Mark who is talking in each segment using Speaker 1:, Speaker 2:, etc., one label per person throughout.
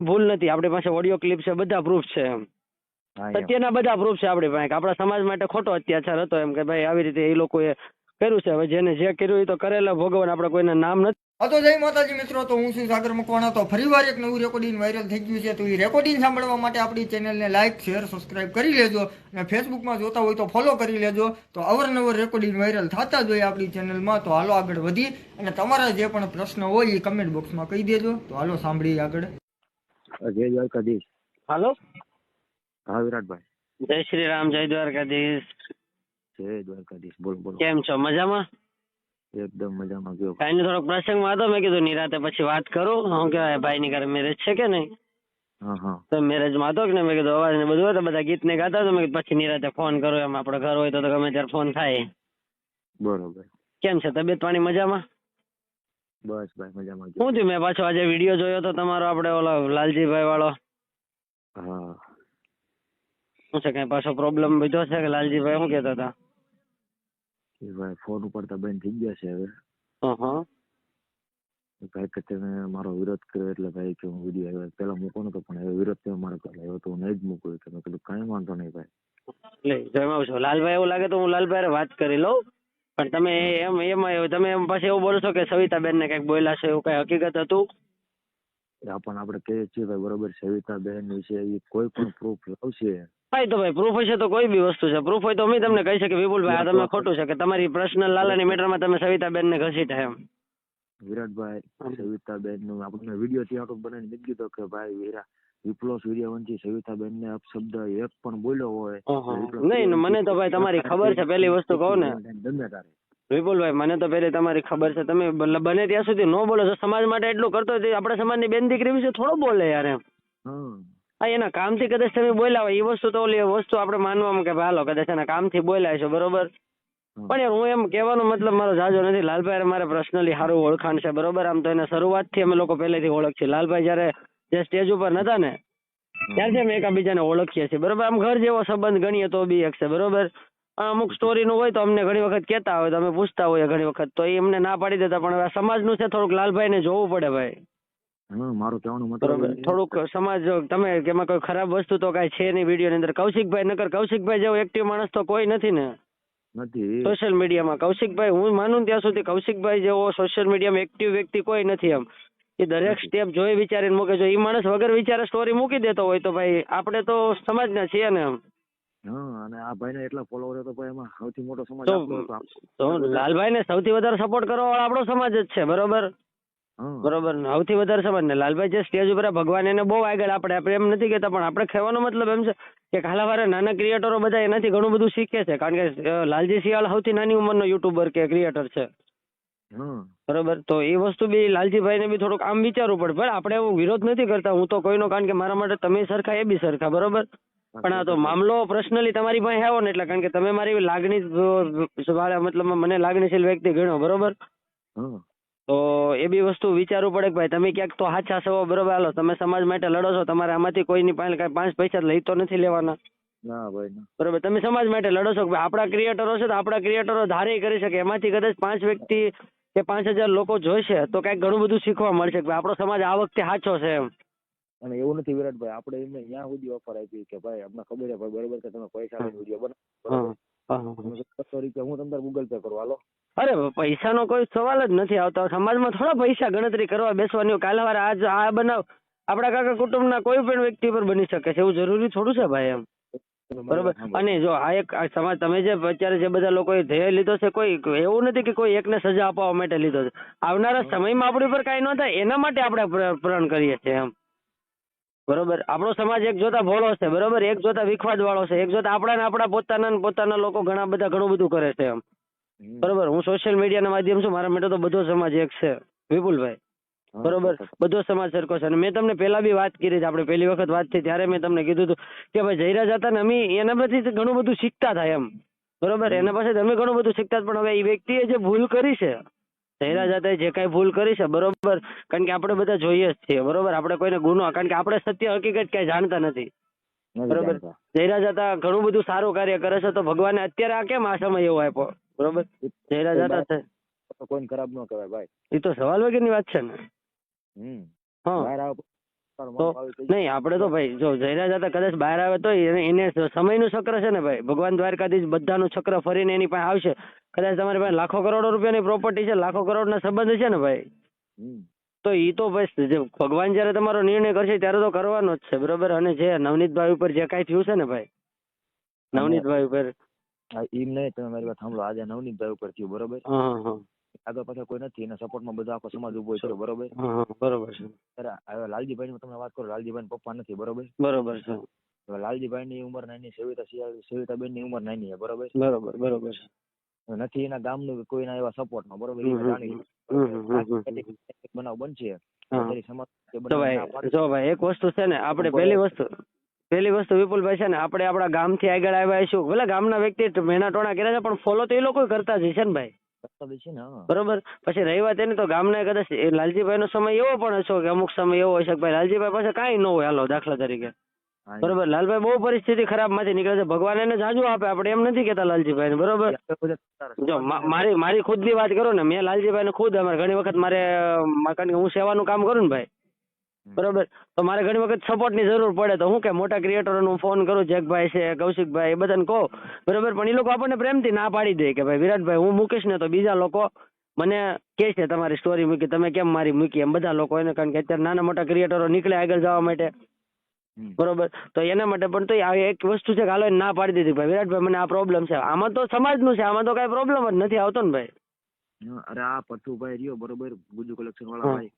Speaker 1: ભૂલ નથી. આપણી પાસે ઓડિયો ક્લિપ છે બધા પ્રૂફ છે એમ. સત્યના બધા પ્રૂફ છે આપણી પાસે. આપણા સમાજ માટે ખોટો અત્યાચાર હતો એમ કે ભાઈ આવી રીતે એ લોકોએ કર્યું છે. હવે જેને જે કર્યું એ તો કરેલા ભોગવન આપણે કોઈને નામ નથી.
Speaker 2: તો જય માતાજી મિત્રો. તો હું છું સાગર મકવાણા. તો ફરીવાર એક નવું રેકોર્ડિંગ વાયરલ થઈ ગયું છે. તો એ રેકોર્ડિંગ સાંભળવા માટે આપણી ચેનલને લાઇક શેર સબસ્ક્રાઇબ કરી લેજો. અને ફેસબુકમાં જોતા હોય તો ફોલો કરી લેજો. તો અવરનવર રેકોર્ડિંગ વાયરલ થતા જ હોય આપણી ચેનલમાં તો હાલો આગળ વધી. અને તમારા જે પણ પ્રશ્ન હોય એ કમેન્ટ બોક્સમાં કહી દેજો. તો હાલો સાંભળીએ આગળ.
Speaker 3: જય દ્વારકાધીશ.
Speaker 1: હાલો?
Speaker 3: હા વિરાટભાઈ.
Speaker 1: જય શ્રી રામ જય દ્વારકાધીશ.
Speaker 3: જય દ્વારકાધીશ. બોલો બોલો.
Speaker 1: કેમ છો? મજામાં?
Speaker 3: એકદમ મજામાં ગયો
Speaker 1: કાઈ નહીં થોડોક પ્રસંગમાં હતો મેં કીધું નિરાતે પછી વાત કરું. હું કહેવાય ભાઈની ઘરે મેરેજ છે કે નહીં?
Speaker 3: હા હા.
Speaker 1: તો મેરેજમાં હતો કે મેં કીધું અવાજ ને બધું હોય તો બધા ગીત ને ગાતા તો મેં કીધું પછી નિરાતે ફોન કરો એમ આપણે ઘર હોય તો તો ગમે ત્યારે ફોન થાય.
Speaker 3: બરોબર.
Speaker 1: કેમ છે? તબિયત પાણી મજામાં?
Speaker 3: બસ ભાઈ મજામાં
Speaker 1: શું થયું? મેં પાછો આજે વીડિયો જોયો તો તમારો આપણે ઓલો લાલજીભાઈ વાળો.
Speaker 3: હા.
Speaker 1: શું છે કઈ પાછો પ્રોબ્લેમ બીજો છે કે લાલજીભાઈ શું કહેતા હતા?
Speaker 3: એ ભાઈ ફોન ઉપર તો બેન થઈ ગયા છે હવે. ભાઈ કે તમે મારો વિરોધ કર્યો એટલે ભાઈ કે હું વીડિયો આવ્યો. પેલા મૂકો નતો પણ હવે વિરોધ તમે મારો કરે આવ્યો તો હું નહીં જ મૂકું. કે મેં કીધું કાંઈ વાંધો નહીં ભાઈ.
Speaker 1: લે જણાવું છું. લાલભાઈ એવું લાગે તો હું લાલભાઈ વાત કરી લઉં. પણ તમે એમ એમાં તમે એમ પછી એવું બોલો છો કે સવિતાબેન ને કંઈક બોલ્યા છે એવું કઈ હકીકત હતું?
Speaker 3: પણ આપણે કહીએ છીએ ભાઈ બરોબર સવિતાબેન વિશે એ કોઈ પણ પ્રૂફ લાવશે.
Speaker 1: ભાઈ તો ભાઈ પ્રૂફ હશે તો કોઈ બી વસ્તુ છે. પ્રૂફ હોય તો અમે તમને કહી શકીએ વિપુલભાઈ આ તમે ખોટું છે કે તમારી પર્સનલ લાલાની મેટરમાં તમે સવિતાબેન ને ઘસીટા એમ.
Speaker 3: વિરાટભાઈ સવિતા સવિતાબેનનું આપણને વીડિયો ત્યાં બનાવીને મૂકી દીધો કે ભાઈ વિરા વિપ્લો સૂર્યવંશી સવિતાબેન ને અપશબ્દ એક પણ બોલ્યો હોય
Speaker 1: નહીં મને તો ભાઈ તમારી ખબર છે પેલી વસ્તુ કહો ને.
Speaker 3: ગમે તારે
Speaker 1: વિપુલભાઈ મને તો પેલી તમારી ખબર છે તમે બને ત્યાં સુધી ન બોલો છો સમાજ માટે એટલું કરતો આપણા સમાજની બેન દીકરી વિશે થોડો બોલે યાર એમ.
Speaker 3: હા
Speaker 1: એના કામથી કદાચ તમે બોલ્યા હોય એ વસ્તુ તો ઓલી વસ્તુ આપણે માનવામાં કે ભાઈ હાલો કદાચ એના કામથી બોલ્યા છે બરોબર? પણ યાર હું એમ કહેવાનો મતલબ મારો જાજો નથી લાલભાઈ મારે પર્સનલી સારું ઓળખાણ છે બરોબર? આમ તો એને શરૂઆતથી અમે લોકો પહેલેથી ઓળખીએ. લાલભાઈ જ્યારે જે સ્ટેજ ઉપર નતા ને ત્યારથી અમે એકબીજાને ઓળખીએ છીએ. બરોબર આમ ઘર જેવો સંબંધ ગણીએ તો બી એક છે બરોબર? અમુક સ્ટોરીનું હોય તો અમને ઘણી વખત કહેતા હોય તો અમે પૂછતા હોઈએ ઘણી વખત. તો એ અમને ના પાડી દેતા પણ હવે નું સમાજનું છે થોડુંક લાલભાઈને જોવું પડે ભાઈ.
Speaker 3: મારું કહેવાનું મતલબ
Speaker 1: બરોબર. થોડુંક સમાજ તમે કે એમાં કોઈ ખરાબ વસ્તુ તો કાંઈ છે નહીં વિડીયોની અંદર. કૌશિકભાઈ નકર કૌશિકભાઈ જેવો એક્ટિવ માણસ તો કોઈ નથી ને.
Speaker 3: નથી.
Speaker 1: સોશિયલ મીડિયામાં કૌશિકભાઈ હું માનું ત્યાં સુધી કૌશિકભાઈ જેવો સોશિયલ મીડિયામાં એક્ટિવ વ્યક્તિ કોઈ નથી એમ. એ દરેક સ્ટેપ જોઈ વિચારીને મૂકે જો એ માણસ વગર વિચારે સ્ટોરી મૂકી દેતો હોય તો ભાઈ આપણે તો સમાજના છીએ ને એમ.
Speaker 3: અને આ ભાઈને એટલા ફોલોવર તો ભાઈ એમાં સૌથી મોટો સમાજ
Speaker 1: તો- લાલભાઈ ને સૌથી વધારે સપોર્ટ કરવા વાળો આપણો સમાજ જ છે બરોબર? બરોબર ને? સૌથી વધારે સમાજ ને? લાલભાઈ જે સ્ટેજ ઉપર ભગવાન એને બહુ આગળ આપણે આપણે એમ નથી કહેતા પણ આપણે કહેવાનો મતલબ એમ છે કે કાલાવારે નાના ક્રિએટરો બધા એનાથી ઘણું બધું શીખે છે. કારણ કે લાલજી સિયાળ સૌથી નાની ઉંમરનો યુટ્યુબર કે ક્રિએટર છે. બરોબર? તો એ વસ્તુ બી લાલજીભાઈને બી થોડુંક આમ વિચારવું પડે. પણ આપણે એવું વિરોધ નથી કરતા હું તો કોઈનો કારણ કે મારા માટે તમે સરખા એ બી સરખા બરોબર? પણ આ તો મામલો પર્સનલી તમારી પાસે આવો ને એટલે કારણ કે તમે મારી લાગણી વાળા મતલબ મને લાગણીશીલ વ્યક્તિ ગણો બરોબર? તો એ બી વસ્તુ વિચારવું પડે કે ભાઈ તમે ક્યાંક તો હાચા છો બરોબર? હાલો તમે સમાજ માટે લડો છો તમારે આમાંથી કોઈની પાસે કાંઈ પાંચ પૈસા લઈ તો નથી લેવાના.
Speaker 3: ના ભાઈ
Speaker 1: બરોબર? તમે સમાજ માટે લડો છો આપણા ક્રિએટરો છે તો આપણા ક્રિએટરો ધારે કરી શકે. એમાંથી કદાચ પાંચ વ્યક્તિ કે પાંચ હજાર લોકો જોઈશે તો કંઈક ઘણું બધું શીખવા મળશે કે આપણો સમાજ આ વખતે સાચો છે એમ.
Speaker 3: અને એવું નથી વિરાટભાઈ આપણે એમને ત્યાં સુધી ઓફર આપી કે ભાઈ અમને ખબર છે ભાઈ બરોબર કે તમે પૈસા લઈને વીડિયો બનાવો.
Speaker 1: સોરી હા, હા.
Speaker 3: તમને ગૂગલ પે કરું હાલો.
Speaker 1: અરે પૈસાનો કોઈ સવાલ જ નથી આવતો. સમાજમાં થોડા પૈસા ગણતરી કરવા બેસવાની. કાલે વાર આજ આ બનાવ આપણા કાકા કુટુંબના કોઈ પણ વ્યક્તિ પર બની શકે છે. એવું જરૂરી થોડું છે ભાઈ એમ? બરોબર. અને જો આ એક આ સમાજ તમે જે અત્યારે જે બધા લોકોએ ધ્યેય લીધો છે કોઈ એવું નથી કે કોઈ એકને સજા અપાવવા માટે લીધો છે. આવનારા સમયમાં આપણી પર કાંઈ ન થાય એના માટે આપણે પ્ર- પ્રણ કરીએ છીએ એમ. બરોબર? આપણો સમાજ એક જોતા ભોળો છે બરોબર? એક જોતા વિખવાદ વાળો છે એક જોતા આપણા ને આપણા પોતાના પોતાના લોકો ઘણા બધા ઘણું બધું કરે છે એમ. બરોબર? હું સોશિયલ મીડિયાના માધ્યમ છું મારા માટે તો બધો સમાજ એક છે. વિપુલભાઈ. બરોબર? બધો સમાજ સરખો છે. અને મેં તમને પહેલા બી વાત કરી છે આપણે પહેલી વખત વાત થઈ ત્યારે મેં તમને કીધું હતું કે ભાઈ જયરાજ જતા ને અમે એના પરથી ઘણું બધું શીખતા થાય એમ. બરોબર? એના પાસે અમે ઘણું બધું શીખતા પણ હવે એ વ્યક્તિએ જે ભૂલ કરી છે જયરાજ જાતે જે કાંઈ ભૂલ કરી છે બરોબર? કારણ કે આપણે બધા જોઈએ જ છીએ બરોબર? આપણે કોઈને ગુનો કારણ કે આપણે સત્ય હકીકત ક્યાંય જાણતા નથી. બરોબર.
Speaker 3: જાણતા.
Speaker 1: જતા ઘણું બધું સારું કાર્ય કરે છે તો ભગવાને અત્યારે આ કેમ આ સમય એવો આપ્યો? બરોબર? જયરાજ જતા તો
Speaker 3: ખરાબ ન કહેવાય ભાઈ.
Speaker 1: એ તો સવાલ વગરની વાત છે ને. નહીં આપણે તો ભાઈ જો જયરા જતા કદાચ બહાર આવે તો એને સમય સમયનું ચક્ર છે ને ભાઈ? ભગવાન દ્વારકાધીશ બધાનું ચક્ર ફરીને એની પાસે આવશે. કદાચ તમારી પાસે લાખો કરોડો રૂપિયાની પ્રોપર્ટી છે લાખો કરોડના સંબંધ છે ને ભાઈ? તો એ તો બસ જે ભગવાન જ્યારે તમારો નિર્ણય કરશે ત્યારે તો કરવાનો જ છે બરોબર? અને જે નવનીતભાઈ ઉપર જે કાંઈ થયું છે ને ભાઈ? નવનીતભાઈ ઉપર.
Speaker 3: ઈ એમ નહીં તમે મારી વાત સાંભળો. આજે નવનીતભાઈ ઉપર થયું બરોબર?
Speaker 1: હા હા.
Speaker 3: આગળ પાછળ કોઈ નથી એના સપોર્ટમાં બધો આખો સમાજ ઊભો છે બરોબર
Speaker 1: હા હા બરોબર છે.
Speaker 3: હવે લાલજીભાઈ ની તમને વાત કરું લાલજીભાઈ પપ્પા નથી બરોબર?
Speaker 1: બરોબર છે.
Speaker 3: હવે લાલજીભાઈ ની ઉંમર નાની સવિતા સવિતાબેનની ઉંમર નાની છે બરોબર?
Speaker 1: બરોબર બરોબર છે.
Speaker 3: નથી એના ગામનું કોઈના એવા સપોર્ટમાં બરોબર? એ જાણી બનાવ બનશે.
Speaker 1: જો ભાઈ એક વસ્તુ છે ને આપણે પહેલી વસ્તુ પહેલી વસ્તુ વિપુલભાઈ છે ને આપણે આપણા ગામથી આગળ આવ્યા છું ભલે ગામના વ્યક્તિ મહેના ટોણા કર્યા છે પણ ફોલો તો એ લોકો કરતા જ છે ને ભાઈ.
Speaker 3: હા.
Speaker 1: બરોબર. પછી રહી વાત એની તો ગામના કદાચ એ લાલજીભાઈનો સમય એવો પણ હશે કે અમુક સમય એવો હશે કે ભાઈ લાલજીભાઈ પાસે કાંઈ ન હોય હાલો દાખલા તરીકે. બરોબર. લાલભાઈ બહુ પરિસ્થિતિ ખરાબમાંથી નીકળે છે. ભગવાન એને જાજુ આપે. આપણે એમ નથી કેતા લાલજીભાઈ બરોબર?
Speaker 3: બધા તારા
Speaker 1: જો મારી મારી ખુદની વાત કરું ને મેં લાલજીભાઈ ને ખુદ અમારે ઘણી વખત મારે કારણ કે હું સેવાનું કામ કરું ને ભાઈ. બરોબર? તો મારે ઘણી વખત સપોર્ટની જરૂર પડે. તો હું કે મોટા ક્રિએટરોને નું ફોન કરું જેકભાઈ છે કૌશિકભાઈ એ બધાને કહો. બરોબર? પણ એ લોકો આપણને પ્રેમથી ના પાડી દે કે ભાઈ વિરાટભાઈ હું મૂકીશ ને તો બીજા લોકો મને કહે છે તમારી સ્ટોરી મૂકી તમે કેમ મારી મૂકી? એમ બધા લોકો એને કારણ કે અત્યારે નાના મોટા ક્રિએટરો નીકળે આગળ જવા માટે. બરોબર? તો એના માટે પણ તો આ એક વસ્તુ છે કે હાલો ના પાડી દીધી. ભાઈ વિરાટભાઈ મને આ પ્રોબ્લેમ છે. આમાં તો સમાજનું છે આમાં તો કઈ પ્રોબ્લેમ જ નથી આવતો ને ભાઈ.
Speaker 3: અરે આ પઠુભાઈ રહ્યો બરોબર? ગુજુ કલેક્શન વાળા ભાઈ.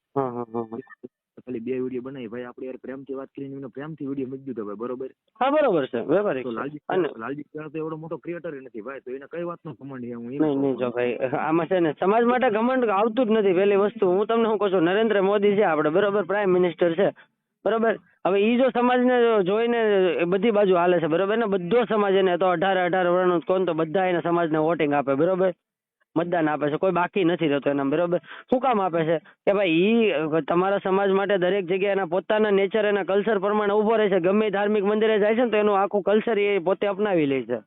Speaker 3: વીડિયો બનાવી. ભાઈ આપણે યાર પ્રેમથી વાત કરીને એમને પ્રેમથી વીડિયો મૂકી દીધો ભાઈ બરોબર?
Speaker 1: હા બરોબર છે વેપારી
Speaker 3: તો લાલજી તો એવડો મોટો ક્રિએટર નથી ભાઈ તો એને કઈ વાતનો ઘમંડ છે? હું
Speaker 1: નહીં નહીં જો ભાઈ આમાં છે ને સમાજ માટે ઘમંડ આવતું જ નથી. પહેલી વસ્તુ હું તમને શું કહું છું નરેન્દ્ર મોદી છે આપણે બરોબર પ્રાઇમ મિનિસ્ટર છે બરોબર? હવે ઈ જો સમાજને જોઈને બધી બાજુ હાલે છે બરોબર? ને બધો સમાજ એને તો અઢાર અઢાર વર્ષનું કોણ તો બધા એને સમાજને વોટિંગ આપે બરોબર? મતદાન આપે છે કોઈ બાકી નથી રહેતો એના બરોબર. શું કામ આપે છે? કે ભાઈ ઈ તમારા સમાજ માટે દરેક જગ્યાએ એના પોતાના નેચર એના કલ્ચર પ્રમાણે ઊભો રહે છે. ગમે ધાર્મિક મંદિરે જાય છે ને તો એનું આખું કલ્ચર એ પોતે અપનાવી લે છે.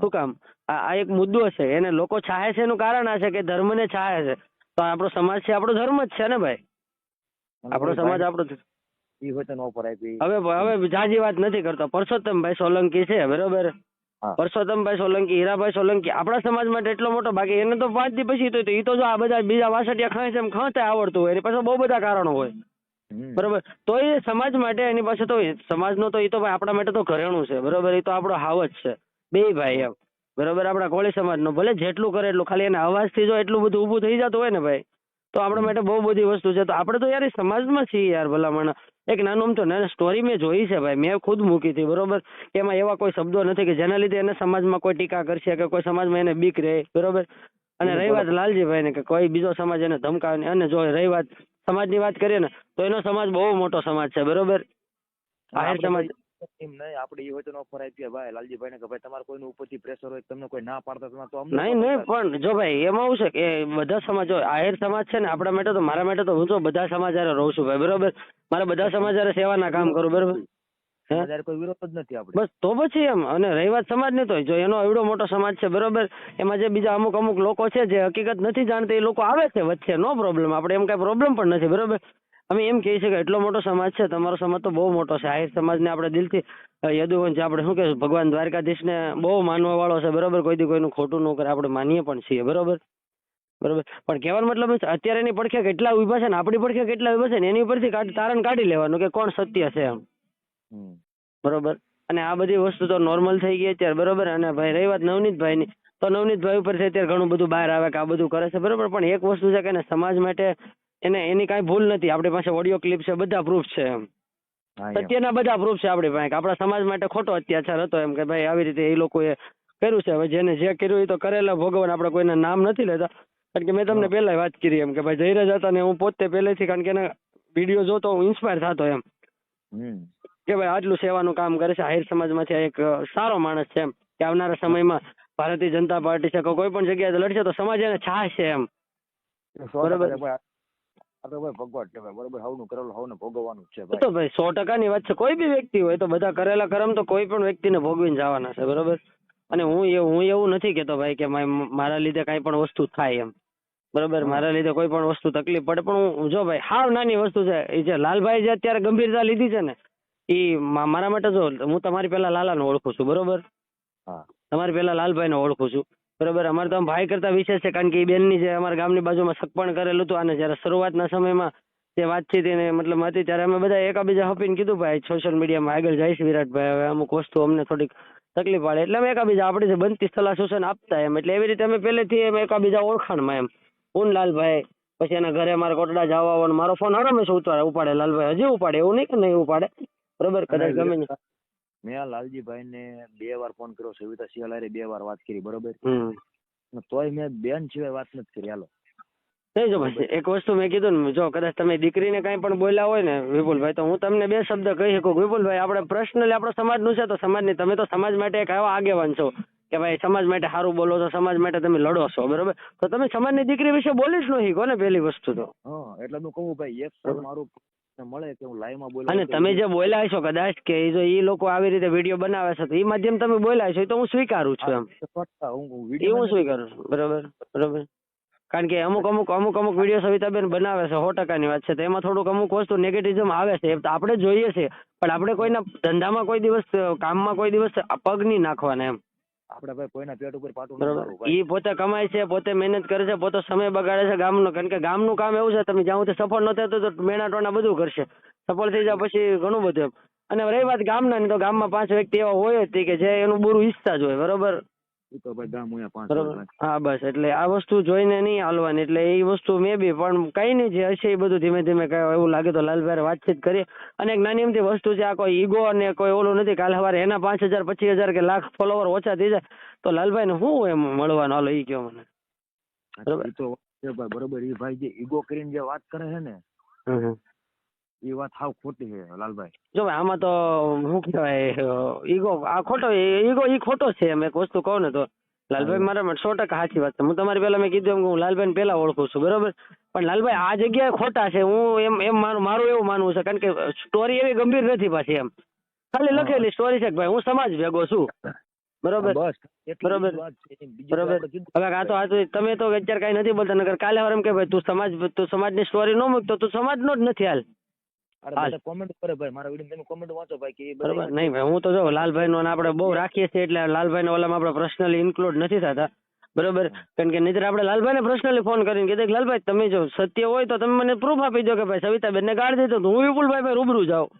Speaker 1: શું કામ? આ એક મુદ્દો છે. એને લોકો ચાહે છે એનું કારણ આ છે કે ધર્મને ચાહે છે. તો આપણો સમાજ છે આપણો ધર્મ જ છે ને ભાઈ? આપણો સમાજ આપણો
Speaker 3: ન
Speaker 1: હવે હવે જાજી વાત નથી કરતો. પરસોત્તમભાઈ સોલંકી છે બરોબર. પરસોત્તમભાઈ સોલંકી હીરાભાઈ સોલંકી આપણા સમાજ માટે એટલો મોટો બાકી એને તો પાંચ દી પછી તો એ તો જો આ બધા બીજા વાસઠિયા ખાય છે એમ ખાતે આવડતું હોય. એની પાસે બહુ બધા કારણો હોય. બરોબર? તો એ સમાજ માટે એની પાસે તો સમાજનો તો એ તો ભાઈ આપણા માટે તો ઘરેણું છે. બરોબર? એ તો આપણો હાવ જ છે. બે ભાઈ એમ. બરોબર? આપણા કોળી સમાજનો. ભલે જેટલું કરે એટલું. ખાલી એના અવાજથી જો એટલું બધું ઊભું થઈ જતું હોય ને ભાઈ તો આપણા માટે બહુ બધી વસ્તુ છે. તો આપણે તો યાર સમાજમાં છીએ યાર ભલામણ. એક નાનું આમ તો નાની સ્ટોરી મેં જોઈ છે ભાઈ. મેં ખુદ મૂકી હતી બરોબર? એમાં એવા કોઈ શબ્દો નથી કે જેના લીધે એને સમાજમાં કોઈ ટીકા કરશે કે કોઈ સમાજમાં એને બીક રહે બરોબર? અને રહી વાત લાલજીભાઈ ને કે કોઈ બીજો સમાજ એને ધમકાવે નહીં અને જો રહી વાત સમાજની વાત કરીએ ને તો એનો સમાજ બહુ મોટો સમાજ છે બરોબર? આહિર સમાજ
Speaker 3: એમ નહીં આપણે એ હોય તો ન ઉપર આપીએ ભાઈ લાલજીભાઈ ને કે ભાઈ તમારે કોઈનું ઉપરથી પ્રેશર હોય તમને કોઈ ના પાડતા તો
Speaker 1: નહીં નહીં પણ જો ભાઈ એમાં શું છે કે બધા સમાજ જો આહિર સમાજ છે ને આપણા માટે તો મારા માટે તો હું તો બધા સમાચાર રહું છું ભાઈ બરોબર? મારે બધા સમાજ હારે સેવાના કામ કરું બરોબર?
Speaker 3: કોઈ વિરોધ જ નથી આપણે.
Speaker 1: બસ તો પછી એમ અને રહી વાત નહીં તો જો એનો એવડો મોટો સમાજ છે બરોબર? એમાં જે બીજા અમુક અમુક લોકો છે જે હકીકત નથી જાણતા એ લોકો આવે છે વચ્ચે નો પ્રોબ્લેમ આપણે એમ કઈ પ્રોબ્લેમ પણ નથી બરોબર? અમે એમ કહી શકાય કે એટલો મોટો સમાજ છે તમારો સમાજ તો બહુ મોટો છે. આહિર સમાજને આપણે દિલથી યદુવંશ આપણે શું કે ભગવાન દ્વારકાધીશને બહુ માનવા વાળો છે બરોબર? કોઈ દી કોઈનું ખોટું ન કરે આપણે માનીએ પણ છીએ બરોબર? બરોબર? પણ કહેવાનો મતલબ એ અત્યારે એની પડખે કેટલા ઊભા છે ને આપણી પડખે કેટલા ઊભા છે ને એની ઉપરથી તારણ કાઢી લેવાનું કે કોણ સત્ય છે એમ. બરોબર? અને આ બધી વસ્તુ તો નોર્મલ થઈ ગઈ અત્યારે બરોબર? અને ભાઈ રહી વાત નવનીતભાઈની. તો નવનીતભાઈ છે અત્યારે ઘણું બધું બહાર આવે કે આ બધું કરે છે બરોબર? પણ એક વસ્તુ છે કે સમાજ માટે એને એની કાંઈ ભૂલ નથી. આપણી પાસે ઓડિયો ક્લિપ છે બધા પ્રૂફ છે એમ. સત્યના બધા પ્રૂફ છે આપણી પાસે. આપણા સમાજ માટે ખોટો અત્યાચાર હતો એમ કે ભાઈ આવી રીતે એ લોકોએ કર્યું છે. હવે જેને જે કર્યું એ તો કરેલા ભોગવન આપણે કોઈને નામ નથી લેતા. કારણ કે મેં તમને પહેલા વાત કરી એમ કે ભાઈ જયરાજ હતા ને હું પોતે પહેલેથી કારણ કે એના વીડિયો જોતો હું ઇન્સ્પાયર થતો એમ. કે ભાઈ આટલું સેવાનું કામ કરે છે. આહિર સમાજમાંથી એક સારો માણસ છે એમ. કે આવનારા સમયમાં ભારતીય જનતા પાર્ટી છે કોઈ પણ જગ્યાએ લડશે તો સમાજ એને છાશે એમ. બરોબર.
Speaker 3: ટકા ભાઈ ભગવાન કહેવાય. બરોબર હવનું કરેલું હવને ભોગવવાનું જ છે
Speaker 1: તો ભાઈ. સો ટકાની વાત છે. કોઈ બી વ્યક્તિ હોય તો બધા કરેલા કર્મ તો કોઈ પણ વ્યક્તિને ભોગવીને જવાના છે બરોબર? અને હું એ હું એવું નથી કેતો ભાઈ કે મારા લીધે કાંઈ પણ વસ્તુ થાય એમ. બરોબર? મારા લીધે કોઈ પણ વસ્તુ તકલીફ પડે. પણ હું જો ભાઈ હાવ નાની વસ્તુ છે. એ જે લાલભાઈ જે અત્યારે ગંભીરતા લીધી છે ને એ મારા માટે જો હું તમારી પહેલા લાલાને ઓળખું છું બરોબર?
Speaker 3: હા.
Speaker 1: તમારી પહેલા લાલભાઈને ઓળખું છું. બરોબર અમારે તો આમ ભાઈ કરતા વિશેષ છે કારણ કે એ બેનની જે અમારા ગામની બાજુમાં સગપણ કરેલું હતું અને જ્યારે શરૂઆતના સમયમાં જે વાતચીત એને મતલબ હતી ત્યારે અમે બધા એકાબીજા હપીને કીધું ભાઈ સોશિયલ મીડિયામાં આગળ છે વિરાટભાઈ હવે અમુક વસ્તુ અમને થોડીક તકલીફ પડે એટલે અમે એકાબીજા આપણી જે બનતી સલાહ સૂચન આપતા એમ. એટલે એવી રીતે અમે પહેલેથી એમ એકાબીજા ઓળખાણમાં એમ. હું લાલભાઈ પછી એના ઘરે મારા કોટડા જવા આવવાનો મારો ફોન હરમેશ ઉતારે ઉપાડે લાલભાઈ. હજી ઉપાડે એવું નહીં કે નહીં ઉપાડે. બરોબર કદાચ ગમે
Speaker 3: મેં આ લાલજીભાઈ ને બે વાર ફોન કર્યો સવિતા સિયાલારે બે વાર વાત કરી બરોબર? તોય મેં બેન સિવાય વાત નથી કરી હાલો.
Speaker 1: નહીં જો ભાઈ એક વસ્તુ મેં કીધું ને જો કદાચ તમે દીકરીને કાંઈ પણ બોલ્યા હોય ને વિપુલભાઈ તો હું તમને બે શબ્દ કહી શકું વિપુલભાઈ આપણે પર્સનલી આપણો સમાજનું છે તો સમાજની તમે તો સમાજ માટે એક એવા આગેવાન છો કે ભાઈ સમાજ માટે સારું બોલો છો સમાજ માટે તમે લડો છો બરોબર? તો તમે સમાજની દીકરી વિશે બોલી જ નહીં કોને પહેલી વસ્તુ તો?
Speaker 3: હા એટલે હું કહું ભાઈ એક પણ મારું મળે કે હું લાઈવમાં બોલું
Speaker 1: અને તમે જે બોલ્યા છો કદાચ કે જો એ લોકો આવી રીતે વીડિયો બનાવે છે તો એ માધ્યમ તમે બોલ્યા છો તો હું સ્વીકારું છું એમ. એ હું સ્વીકારું છું બરોબર બરોબર. કારણ કે અમુક અમુક અમુક અમુક વીડિયો સવિતાબેન બનાવે છે સો ટકાની વાત છે તો એમાં થોડુંક અમુક વસ્તુ નેગેટિવિઝમ આવે છે તો આપણે જોઈએ છે પણ આપણે કોઈના ધંધામાં કોઈ દિવસ કામમાં કોઈ દિવસ પગ નહીં નાખવાના એમ.
Speaker 3: આપણે ભાઈ કોઈના પેટ ઉપર પાટું
Speaker 1: બરોબર. ઈ પોતે કમાય છે પોતે મહેનત કરે છે પોતે સમય બગાડે છે ગામનો. કારણ કે ગામનું કામ એવું છે તમે જ્યાં સુધી સફળ ન થતો તો મેણા ટોણા બધું કરશે. સફળ થઈ જાય પછી ઘણું બધું એમ. અને રહી વાત ગામના ની તો ગામમાં પાંચ વ્યક્તિ એવા હોય જ કે જે એનું બુરું ઈચ્છતા જ હોય બરોબર?
Speaker 3: તો ભાઈ ગામ અહીંયા પાંચ
Speaker 1: હા બસ. એટલે આ વસ્તુ જોઈને નહીં હાલવાની. એટલે એ વસ્તુ મે બી પણ કઈ નહીં જે હશે એ બધું ધીમે ધીમે એવું લાગે તો લાલભાઈ વાતચીત કરીએ અને એક નાની એમથી વસ્તુ છે આ કોઈ ઈગો અને કોઈ ઓલું નથી કાલે સવારે એના પાંચ હજાર પચીસ હજાર કે લાખ ફોલોવર ઓછા થઈ જાય તો લાલભાઈ ને શું એમ મળવાનું? હાલો એ કયો મને. બરોબર.
Speaker 3: બરોબર. એ ભાઈ જે ઈગો કરીને જે વાત કરે છે ને. એ વાત હાવ ખોટી છે લાલભાઈ.
Speaker 1: જો આમાં તો શું કહેવાય ઈગો આ ખોટો ઈગો ઈ ખોટો છે એમ એક વસ્તુ કહું ને તો. લાલભાઈ મારા માટે સો ટકા સાચી વાત છે. હું તમારી પહેલા મેં કીધું એમ કે હું લાલભાઈ પહેલા ઓળખું છું બરોબર? પણ લાલભાઈ આ જગ્યાએ ખોટા છે હું એમ એમ મારું મારું એવું માનવું છે કારણ કે સ્ટોરી એવી ગંભીર નથી પાછી એમ. ખાલી લખેલી સ્ટોરી છે કે ભાઈ હું સમાજ ભેગો છું. બરોબર? બરોબર. બરોબર? હવે આ તો આ તો તમે તો અત્યારે કઈ નથી બોલતા નકર કાલે વાર એમ કે ભાઈ તું સમાજ તું સમાજની સ્ટોરી ન મૂકતો તું સમાજનો જ નથી હાલ.
Speaker 3: અરે કોમેન્ટ કરે ભાઈ મારા વીડિયો તમે કોમેન્ટ વાંચો ભાઈ કે એ
Speaker 1: નહીં ભાઈ હું તો જો લાલભાઈ નો આપણે બહુ રાખીએ છીએ એટલે લાલભાઈ ઓલામાં આપણે પર્સનલી ઇન્ક્લુડ નથી થતા. બરોબર? કારણ કે નહીતર આપણે લાલભાઈને પર્સનલી ફોન કરીને કીધું કે લાલભાઈ તમે જો સત્ય હોય તો તમે મને પ્રૂફ આપી દો કે ભાઈ સવિતાબેન ને ગાળ દીધો તો હું વિપુલભાઈ ભાઈ રૂબરૂ જાઉં.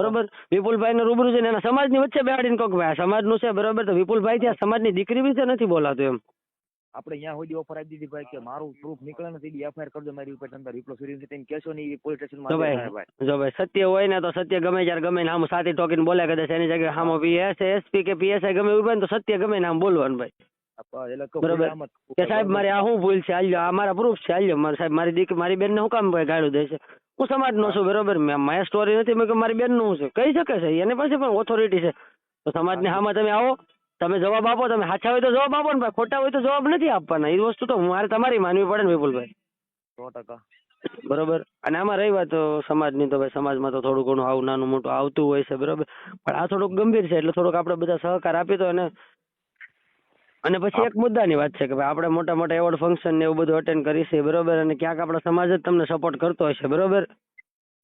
Speaker 1: બરોબર? વિપુલભાઈ ને રૂબરૂ છે એના સમાજની વચ્ચે બેહાડીને કહું કે ભાઈ સમાજ સમાજનું છે બરોબર? તો વિપુલભાઈ ત્યાં સમાજની દીકરી વિશે નથી બોલાતું એમ.
Speaker 3: આપણે અહીંયા સુધી ઓફર આપી દીધી ભાઈ કે મારું પ્રૂફ નીકળે નથી એફઆઈઆર કરજો મારી ઉપર તમે રિપ્લો સુધી તેમ કહેશો નહીં પોલીસ સ્ટેશન
Speaker 1: જો
Speaker 3: માં
Speaker 1: ભાઈ જો ભાઈ સત્ય હોય ને તો સત્ય ગમે ત્યારે ગમે ને આમ સાથી ટોકીને બોલે કદાચ એની જગ્યાએ હામો પીએસ એસપી કે પીએસઆઈ ગમે એવું તો સત્ય ગમે ને આમ બોલવાનું ભાઈ. બરોબર. કે સાહેબ મારે આ શું ભૂલ છે? હાલ્યો આ મારા પ્રૂફ છે હાલ્યો મારે સાહેબ મારી દીકરી મારી બેનને શું કામ ભાઈ ગાળું દે છે હું સમાજનો છું બરોબર? મેં મારી સ્ટોરી નથી મેં કે મારી બેનનું છે. કહી શકે છે એની પાસે પણ ઓથોરિટી છે. તો સમાજની સામે તમે આવો. તમે જવાબ આપો તમે સાચા હોય તો જવાબ આપો ને ભાઈ ખોટા હોય તો જવાબ નથી આપવાના. એ વસ્તુ તો મારે તમારી માનવી પડે ને વિપુલભાઈ.
Speaker 3: સો ટકા.
Speaker 1: બરોબર? અને આમાં રહી વાત સમાજની તો ભાઈ સમાજમાં તો થોડું ઘણું આવું નાનું મોટું આવતું હોય છે બરોબર? પણ આ થોડુંક ગંભીર છે એટલે થોડુંક આપણે બધા સહકાર આપી તો અને અને પછી એક મુદ્દાની વાત છે કે ભાઈ આપણે મોટા મોટા એવોર્ડ ફંક્શન ને એવું બધું અટેન્ડ કરી છે બરોબર? અને ક્યાંક આપણો સમાજ જ તમને સપોર્ટ કરતો હશે બરોબર?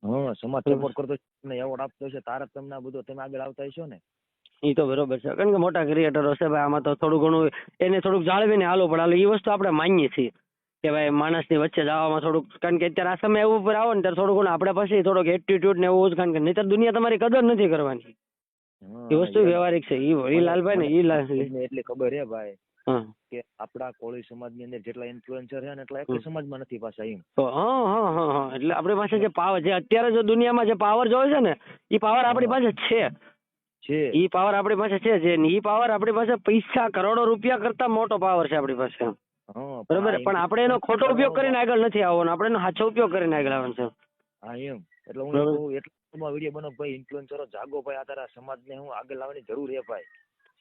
Speaker 3: હા સમાજ સપોર્ટ કરતો છે તમને એવોર્ડ આપતો છે તારે તમને આ બધું તમે આગળ આવતા હશો ને.
Speaker 1: એ તો બરોબર છે. કારણ કે મોટા ક્રિએટરો છે ભાઈ આમાં તો થોડું ઘણું એને થોડુંક જાળવીને હાલો પણ હાલો એ વસ્તુ આપણે માનીએ છીએ કે ભાઈ માણસની વચ્ચે જવામાં થોડુંક કારણ કે અત્યારે આ સમય એવું ઉપર આવો ને ત્યારે થોડું ઘણું આપણે પાસે થોડોક એટીટ્યુડ ને એવું કારણ કે નહીતર દુનિયા તમારી કદર નથી કરવાની. એ વસ્તુ વ્યવહારિક છે. ઈ ઈ લાલભાઈ ને ઈ લાલ
Speaker 3: એટલી ખબર હે ભાઈ કે આપડા કોળી સમાજની અંદર જેટલા ઇન્ફ્લુએન્સર છે ને એટલા એક સમાજમાં નથી પાછા એમ.
Speaker 1: હા હા હા હા. એટલે આપણી પાસે જે પાવર જે અત્યારે જો દુનિયામાં જે પાવર જોવે છે ને એ પાવર આપણી પાસે છે.
Speaker 3: છે.
Speaker 1: ઈ પાવર આપણી પાસે છે જે ઈ પાવર આપણી પાસે પૈસા કરોડો રૂપિયા કરતા મોટો પાવર છે આપણી પાસે. બરોબર? પણ આપણે એનો ખોટો ઉપયોગ કરીને આગળ નથી આવવાનો. આપણે એનો સાચો ઉપયોગ કરીને આગળ આવવાનું છે.
Speaker 3: હા એમ. એટલે હું
Speaker 1: બરોબર.
Speaker 3: વીડિયો બનો ભાઈ ઇન્ફ્લુએન્સરો જાગો ભાઈ. આ તારા સમાજને હું આગળ લાવવાની જરૂર છે ભાઈ.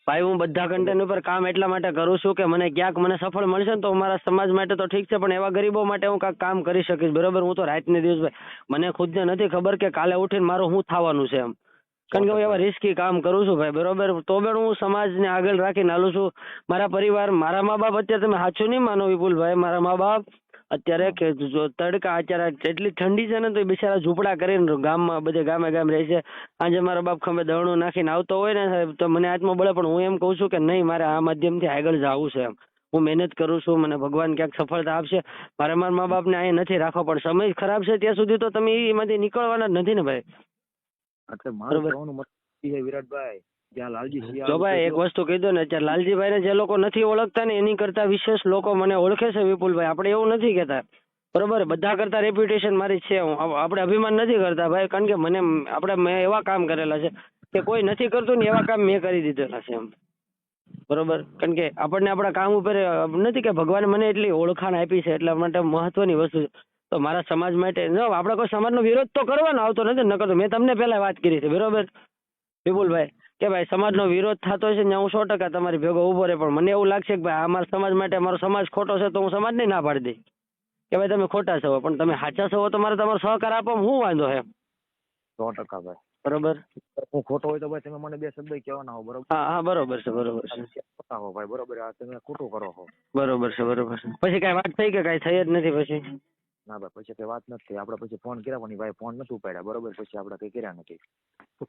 Speaker 1: ભાઈ હું બધા કન્ટેન્ટ ઉપર કામ એટલા માટે કરું છું કે મને ક્યાંક મને સફળ મળશે ને તો મારા સમાજ માટે તો ઠીક છે પણ એવા ગરીબો માટે હું કાંઈક કામ કરી શકીશ. બરોબર? હું તો રાતને દિવસ ભાઈ મને ખુદને નથી ખબર કે કાલે ઉઠીને મારું શું થવાનું છે એમ. કારણ કે હું એવા રિસ્કી કામ કરું છું ભાઈ બરોબર? તો પણ હું સમાજને આગળ રાખીને હાલું છું. મારા પરિવાર મારા મા બાપ અત્યારે તમે સાચું નહીં માનો વિપુલભાઈ મારા મા બાપ અત્યારે કે જો તડકા અત્યારે એટલી ઠંડી છે ને તો બિચારા ઝૂંપડા કરીને ગામમાં બધે ગામે ગામ રહે છે. આજે મારા બાપ ખંભે દવણું નાખીને આવતો હોય ને સાહેબ તો મને હાથમાં બળે પણ હું એમ કહું છું કે નહીં મારે આ માધ્યમથી આગળ જવું છે એમ. હું મહેનત કરું છું મને ભગવાન ક્યાંક સફળતા આપશે. મારા મારા મા બાપને અહીં નથી રાખવા પણ સમય ખરાબ છે ત્યાં સુધી તો તમે એમાંથી નીકળવાના જ નથી ને ભાઈ.
Speaker 3: એટલે મારું. કહેવાનું મતલબ છે વિરાટભાઈ જ્યાં લાલજી સિંહ
Speaker 1: જો ભાઈ એક વસ્તુ કહી દો ને અત્યારે લાલજીભાઈને જે લોકો નથી ઓળખતા ને એની કરતા વિશેષ લોકો મને ઓળખે છે વિપુલભાઈ. આપણે એવું નથી કહેતા. બરોબર? બધા કરતા રેપ્યુટેશન મારી છે. હું આપણે અભિમાન નથી કરતા ભાઈ કારણ કે મને આપણે મેં એવા કામ કરેલા છે કે કોઈ નથી કરતું ને એવા કામ મેં કરી દીધેલા છે એમ. બરોબર? કારણ કે આપણને આપણા કામ ઉપર નથી કે ભગવાન મને એટલી ઓળખાણ આપી છે એટલા માટે મહત્વની વસ્તુ છે. તો મારા સમાજ માટે જો આપણે કોઈ સમાજનો વિરોધ તો કરવાનો આવતો નથી નકર તો મેં તમને પહેલા વાત કરી છે બરોબર? વિપુલભાઈ કે ભાઈ સમાજનો વિરોધ થતો છે ને હું સો ટકા તમારી ભેગો ઊભો રહે પણ મને એવું લાગશે કે ભાઈ અમારા સમાજ માટે મારો સમાજ ખોટો છે તો હું સમાજને ના પાડી દઈ કે ભાઈ તમે ખોટા છો પણ તમે સાચા છો તો મારે તમારો સહકાર આપો હું વાંધો હે
Speaker 3: સો ટકા ભાઈ.
Speaker 1: બરોબર?
Speaker 3: હું ખોટો હોય તો ભાઈ તમે મને બે શબ્દ કહેવાના હો બરોબર?
Speaker 1: હા હા બરોબર છે બરોબર છે.
Speaker 3: ખોટા હો ભાઈ બરોબર? આ તમે ખોટું કરો છો
Speaker 1: બરોબર છે બરોબર છે. પછી કાંઈ વાત થઈ કે કાંઈ થઈ જ નથી પછી?
Speaker 3: ના ભાઈ પછી કઈ વાત નથી. આપણે પછી ફોન કર્યા પણ ભાઈ ફોન નથી ઉપાડ્યા. બરોબર પછી આપણે કઈ કર્યા નથી.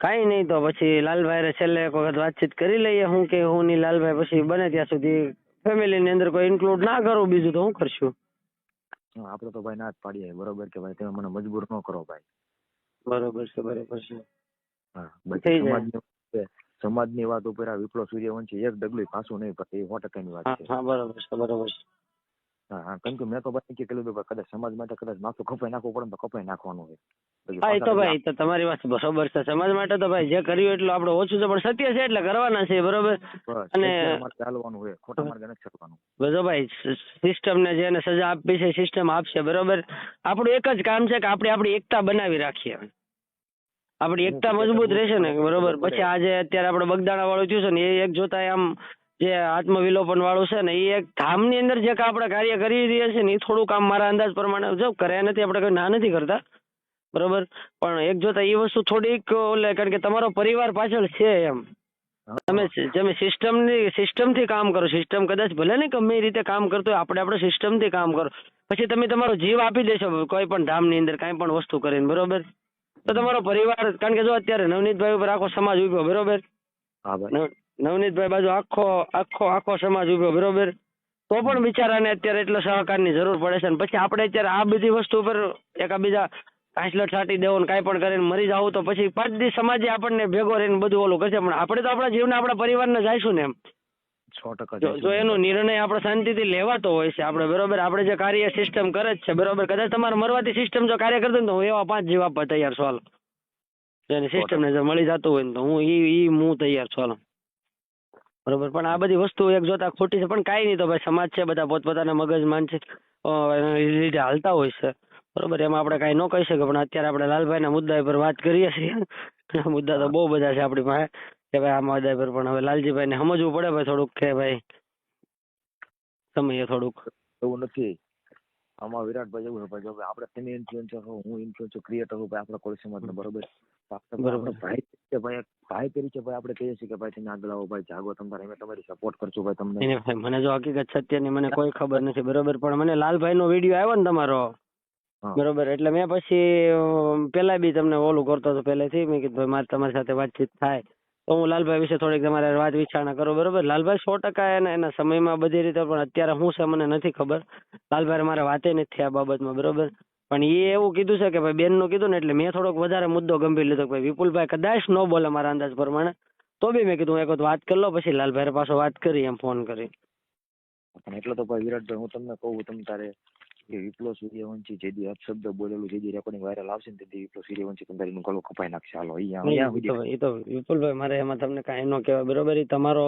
Speaker 1: કાંઈ નહીં તો પછી લાલભાઈ છેલ્લે એક વખત વાતચીત કરી લઈએ. હું કે હું ની લાલભાઈ પછી બને ત્યાં સુધી ફેમિલીની અંદર કોઈ ઇન્ક્લુડ ના કરું. બીજું તો હું કરશું?
Speaker 3: આપણે તો ભાઈ ના જ પાડીએ. બરોબર કે ભાઈ તમે મને મજબૂર ન કરો ભાઈ.
Speaker 1: બરોબર છે બરોબર છે.
Speaker 3: હા સમાજની વાત ઉપર આ વિપ્લવ સૂર્યવંશી એક ડગલું પાછું નહીં પડે. એ સો ટકાની વાત છે.
Speaker 1: હા બરોબર છે બરોબર છે.
Speaker 3: હા હા. કેમ કે મેં તો ભાઈ કે કરેલું કે કદાચ સમાજ માટે કદાચ માથું કપાઈ નાખવું પડે તો કપાઈ નાખવાનું હોય
Speaker 1: હા એ તો ભાઈ તો તમારી વાત બરોબર છે. સમાજ માટે તો ભાઈ જે કર્યું એટલું આપણે ઓછું છે પણ સત્ય છે એટલે કરવાના છે બરોબર? અને-
Speaker 3: ચાલવાનું હોય ખોટા માર્ગે નથી ચાલવાનું
Speaker 1: બધો ભાઈ સિસ્ટમ ને જેને સજા આપી છે સિસ્ટમ આપશે બરોબર? આપણું એક જ કામ છે કે આપણે આપણી એકતા બનાવી રાખીએ. આપણી એકતા મજબૂત રહેશે ને બરોબર? પછી આજે અત્યારે આપણે બગદાણા વાળું થયું છે ને એ એક જોતા આમ જે આત્મવિલોપન વાળું છે ને એ એક ધામની અંદર જે આપણે કાર્ય કરી રહ્યા છે ને એ થોડું કામ મારા અંદાજ પ્રમાણે જો કર્યા નથી આપણે કઈ ના નથી કરતા. બરોબર? પણ એક જોતા એ વસ્તુ થોડીક ઓલે કારણ કે તમારો પરિવાર પાછળ છે એમ. તમે તમે સિસ્ટમની સિસ્ટમથી કામ કરો સિસ્ટમ કદાચ ભલે ને ગમે રીતે કામ કરતો હોય આપણે આપણે સિસ્ટમથી કામ કરો. પછી તમે તમારો જીવ આપી દેશો કોઈ પણ ધામની અંદર કાંઈ પણ વસ્તુ કરીને બરોબર? તો તમારો પરિવાર કારણ કે જો અત્યારે નવનીતભાઈ ઉપર આખો સમાજ ઉભ્યો બરોબર?
Speaker 3: હા ભાઈ.
Speaker 1: નવનીતભાઈ બાજુ આખો આખો આખો સમાજ ઊભો બરોબર? તો પણ બિચારાને અત્યારે એટલો સહકારની જરૂર પડે છે પછી આપણે અત્યારે આ બધી વસ્તુ ઉપર એકાબીજા કાંસલો છાંટી દેવો ને કાંઈ પણ કરીને મરી જાવ તો પછી પાંચ દિવસ સમાજે આપણને ભેગો રહીને બધું ઓલું કરશે. પણ આપણે તો આપણા જીવને આપણા પરિવારને જાઈશું ને એમ.
Speaker 3: સો ટકા
Speaker 1: જો એનો નિર્ણય આપણે શાંતિથી લેવાતો હોય છે આપણે બરોબર? આપણે જે કાર્ય સિસ્ટમ કરે જ છે બરોબર? કદાચ તમારે મરવાથી સિસ્ટમ જો કાર્ય કરતો ને તો હું એવા પાંચ જીવ આપવા તૈયાર છું હાલ. જેની સિસ્ટમને જો મળી જતું હોય ને તો હું ઈ ઈ હું તૈયાર છું હાલો. બરોબર. પણ આ બધી વસ્તુ એક જોતા ખોટી છે. પણ કાંઈ નહીં તો ભાઈ સમાજ છે બધા પોતપોતાના મગજ માનસિક લીધે હાલતા હોય છે. બરોબર. એમાં આપણે કાંઈ ન કહી શકીએ પણ અત્યારે આપણે લાલભાઈના મુદ્દા પર વાત કરીએ છીએ. મુદ્દા તો બહુ બધા છે આપણી પાસે. કે ભાઈ આ મુદ્દા પર પણ હવે લાલજીભાઈને સમજવું પડે ભાઈ થોડુંક કે ભાઈ સમયે થોડુંક.
Speaker 3: એવું નથી. આમાં વિરાટભાઈ એવું છે ભાઈ આપણે તમે ઇન્ફ્લુએન્સર હો હું ઇન્ફ્લુએન્સર ક્રિએટર હું ભાઈ આપણા કોઈ સમાજનો બરોબર?
Speaker 1: બરોબર.
Speaker 3: આપણે ભાઈ તરીકે ભાઈ ભાઈ તરીકે ભાઈ આપણે કહીએ છીએ કે ભાઈ તમે આગળ આવો ભાઈ જાગો તમારે અમે તમારી સપોર્ટ કરશું ભાઈ તમને.
Speaker 1: મને જો હકીકત સત્યની મને કોઈ ખબર નથી બરોબર પણ મને લાલભાઈનો વીડિયો આવ્યો ને તમારો. બરોબર એટલે મેં પછી પેલા બી તમને ઓલું કરતો હતો પહેલેથી મેં કીધું ભાઈ મારે તમારી સાથે વાતચીત થાય. તો હું લાલભાઈ વિશે થોડીક તમારે વાત વિચારણા કરું બરોબર? લાલભાઈ સો ટકા એના એના સમયમાં બધી રીતે પણ અત્યારે શું છે મને નથી ખબર. લાલભાઈ મારે વાતે નથી આ બાબતમાં બરોબર? પણ એ એવું કીધું છે કે ભાઈ બેનનું કીધું ને એટલે મેં થોડોક વધારે મુદ્દો ગંભીર લીધો કે ભાઈ વિપુલભાઈ કદાચ ન બોલે મારા અંદાજ પ્રમાણે, તો બી મેં કીધું એક વખત વાત કરી લો, પછી લાલભાઈ પાછો વાત કરી એમ ફોન કરી.
Speaker 3: પણ એટલે તો ભાઈ વિરાટભાઈ, હું તમને કહું તમ તારે કે વિપ્લવ સૂર્યવંશી જે દી અપશબ્દ બોલેલું જે દી રેકોર્ડિંગ વાયરલ આવશે ને તે દી વિપ્લવ સૂર્યવંશી તમારી ગળો કપાઈ નાખશે. હાલો અહીંયા
Speaker 1: એ તો
Speaker 3: સુધી
Speaker 1: એ તો વિપુલભાઈ મારે એમાં તમને કાંઈ ન કહેવાય. બરોબર એ તમારો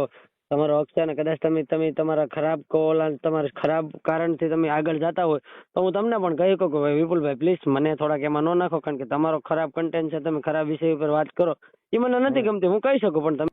Speaker 1: તમારો અક્ષ અને કદાચ તમે તમે તમારા ખરાબ કોલ તમારા ખરાબ કારણથી તમે આગળ જતા હોય તો હું તમને પણ કહી કહું કે ભાઈ વિપુલભાઈ પ્લીઝ મને થોડાક એમાં ન નાખો કારણ કે તમારો ખરાબ કન્ટેન્ટ છે તમે ખરાબ વિષય ઉપર વાત કરો. એ મને નથી ગમતી હું કહી શકું પણ તમે